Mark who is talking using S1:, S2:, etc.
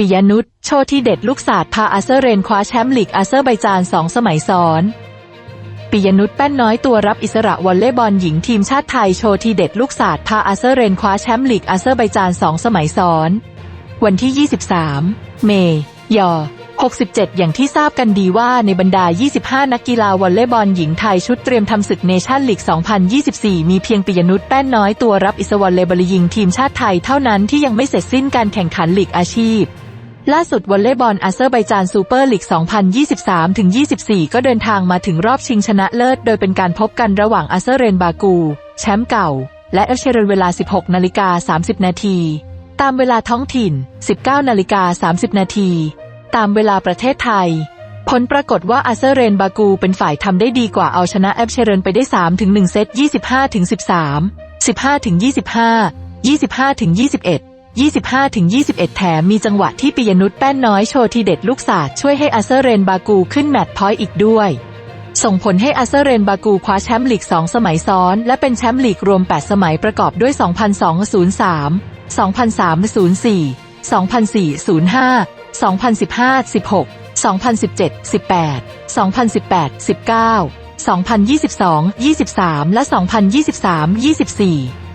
S1: ปิยนุชโชว์ที่เด็ดลูกศาสตร์พาอาเซอร์เรนคว้าแชมป์ลีกอาเซอร์ไบจานสองสมัยซ้อนปิยนุชแป้นน้อยตัวรับอิสระวอลเลย์บอลหญิงทีมชาติไทยโชว์ทีเด็ดลูกศาสตร์พาอาเซอร์เรนคว้าแชมป์ลีกอาเซอร์ไบจานสองสมัยซ้อน วันที่ 23 เมยอ67 อย่างที่ทราบกันดีว่าในบรรดา 25 นักกีฬาวอลเลย์บอลหญิงไทยชุดเตรียมทำศึกเนชั่นลีก 2024 มีเพียงปิยนุชแป้นน้อยตัวรับอิสวอลเลย์บอลหญิงทีมชาติไทยเท่านั้นที่ยังไม่เสร็จสิ้นการแข่งขันลีกอาชีพ ล่าสุดวอลเลย์บอลอาเซอร์ไบจานซูเปอร์ลีก 2023-24 ก็เดินทางมาถึงรอบชิงชนะเลิศ โดยเป็นการพบกันระหว่างอาเซอร์เรนบากู แชมป์เก่า และเอลเชเรนเวลา 16 นาฬิกา 30 นาที ตามเวลาท้องถิ่น 19 นาฬิกา 30 นาที ตามเวลาประเทศไทย ผลปรากฏว่าอาเซอร์เรนบากูเป็นฝ่ายทำได้ดีกว่าเอาชนะเอลเชเรนไปได้ 3-1 เซต 25-13 15-25 25-21 25-21 แถมมีจังหวะที่ปิยนุชแป้นน้อยโชว์ทีเด็ดลูกศาสช่วยให้อาเซเรนบากูขึ้นแมตช์พอยต์อีกด้วย ส่งผลให้อาเซเรนบากูคว้าแชมป์ลีก 2 สมัยซ้อน และเป็นแชมป์ลีกรวม 8 สมัยประกอบด้วย 2002 03 2003 04 2004 05 2015 16 2017 18 2018 19 2022 23 และ 2023 24